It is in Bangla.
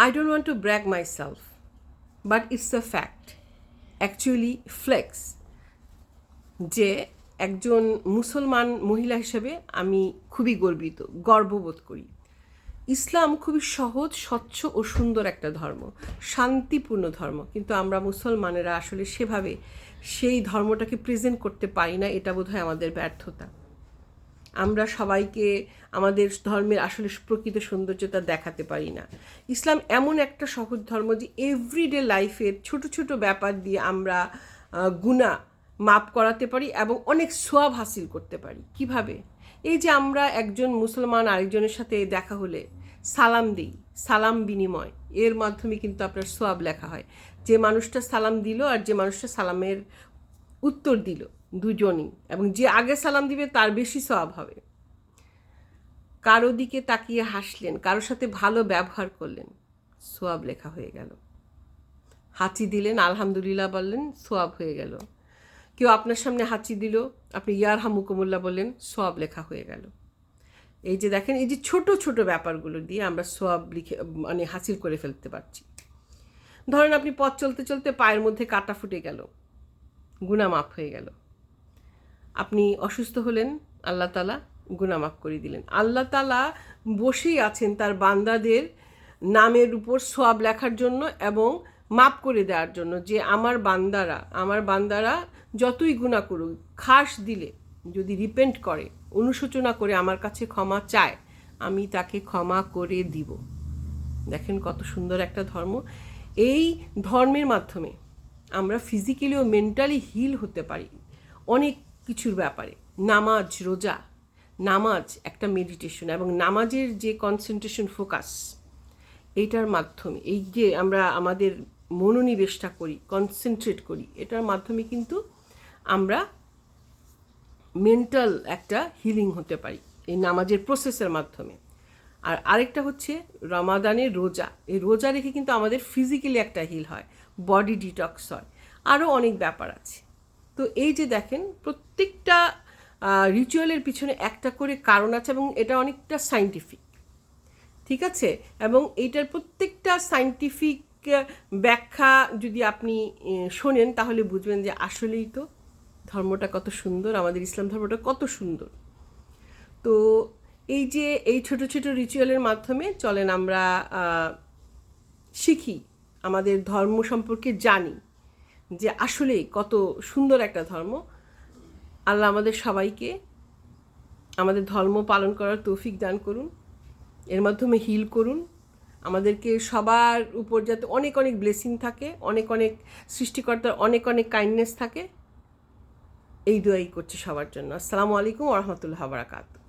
I don't want to brag myself, but it's a fact. Actually, flex. যে একজন মুসলমান মহিলা হিসেবে আমি খুবই গর্বিত গর্ববোধ করি ইসলাম খুবই সহজ স্বচ্ছ ও সুন্দর একটা ধর্ম শান্তিপূর্ণ ধর্ম কিন্তু আমরা মুসলমানেরা আসলে সেভাবে সেই ধর্মটাকে প্রেজেন্ট করতে পারি না এটা বোধহয় আমাদের ব্যর্থতা আমরা সবাইকে আমাদের ধর্মের আসলে প্রকৃত সৌন্দর্যতা দেখাতে পারি না। ইসলাম এমন একটা সহজ ধর্ম যে এভরিডে লাইফের ছোট ছোট ব্যাপার দিয়ে আমরা গুণা মাপ করাতে পারি এবং অনেক সোয়াব হাসিল করতে পারি। কীভাবে? এই যে আমরা একজন মুসলমান আরেকজনের সাথে দেখা হলে সালাম দিই, সালাম বিনিময়, এর মাধ্যমে কিন্তু আপনার সোয়াব লেখা হয়। যে মানুষটা সালাম দিল আর যে মানুষটা সালামের উত্তর দিল। দুজনই এবং যে আগে সালাম দিবে তার বেশি সওয়াব হবে। কারও দিকে তাকিয়ে হাসলেন কারোর সাথে ভালো ব্যবহার করলেন সোয়াব লেখা হয়ে গেল। হাঁচি দিলেন, আলহামদুলিল্লাহ বললেন সোয়াব হয়ে গেল। কেউ আপনার সামনে হাঁচি দিল, আপনি ইয়ার হামুকুমুল্লাহ বললেন সোয়াব লেখা হয়ে গেল। এই যে দেখেন, এই যে ছোট ছোট ব্যাপারগুলো দিয়ে আমরা সোয়াব লিখে মানে হাসিল করে ফেলতে পারছি। ধরেন আপনি পথ চলতে চলতে পায়ের মধ্যে কাটা ফুটে গেল গুণা মাফ হয়ে গেল। আপনি অসুস্থ হলেন, আল্লাহ তালা গুণা মাফ করে দিলেন। আল্লাহ তালা বসেই আছেন তার বান্দাদের নামের উপর সোয়াব লেখার জন্য এবং মাপ করে দেওয়ার জন্য যে আমার বান্দারা আমার বান্দারা যতই গুণা করুক, খাস দিলে, যদি রিপেন্ট করে, অনুশোচনা করে আমার কাছে ক্ষমা চায়, আমি তাকে ক্ষমা করে দিব। দেখেন কত সুন্দর একটা ধর্ম। এই ধর্মের মাধ্যমে আমরা ফিজিক্যালি ও মেন্টালি হিল হতে পারি। অনেক কিছুর ব্যাপারে। নামাজ, রোজা, নামাজ একটা মেডিটেশন এবং নামাজের যে কনসেন্ট্রেশন ফোকাস এইটার মাধ্যমে, এই যে আমরা আমাদের মনোনিবেশটা করি কনসেন্ট্রেট করি, এটার মাধ্যমে কিন্তু আমরা মেন্টাল একটা হিলিং হতে পারি, এই নামাজের প্রসেসের মাধ্যমে। আর আরেকটা হচ্ছে রমাদানের রোজা, এই রোজা রেখে কিন্তু আমাদের ফিজিক্যালি একটা হিল হয় বডি ডিটক্স হয় আরও অনেক ব্যাপার আছে। তো এই যে দেখেন, প্রত্যেকটা রিচুয়ালের পিছনে একটা করে কারণ আছে এবং এটা অনেকটা সাইন্টিফিক ঠিক আছে? এবং এইটার প্রত্যেকটা সাইন্টিফিক ব্যাখ্যা যদি আপনি শোনেন, তাহলে বুঝবেন যে আসলেই তো ধর্মটা কত সুন্দর, আমাদের ইসলাম ধর্মটা কত সুন্দর। তো এই যে, এই ছোট ছোট রিচুয়ালের মাধ্যমে চলেন আমরা শিখি, আমাদের ধর্ম সম্পর্কে জানি। যে আসলেই কত সুন্দর একটা ধর্ম। আল্লাহ আমাদের সবাইকে আমাদের ধর্ম পালন করার তৌফিক দান করুন, এর মাধ্যমে হিল করুন। আমাদেরকে সবার উপর যাতে অনেক অনেক ব্লেসিং থাকে, অনেক অনেক সৃষ্টিকর্তার অনেক অনেক কাইন্ডনেস থাকে। এই দোয়াই করছে সবার জন্য। আসসালামু আলাইকুম ওরহমতুল্লাহ বারাকাতু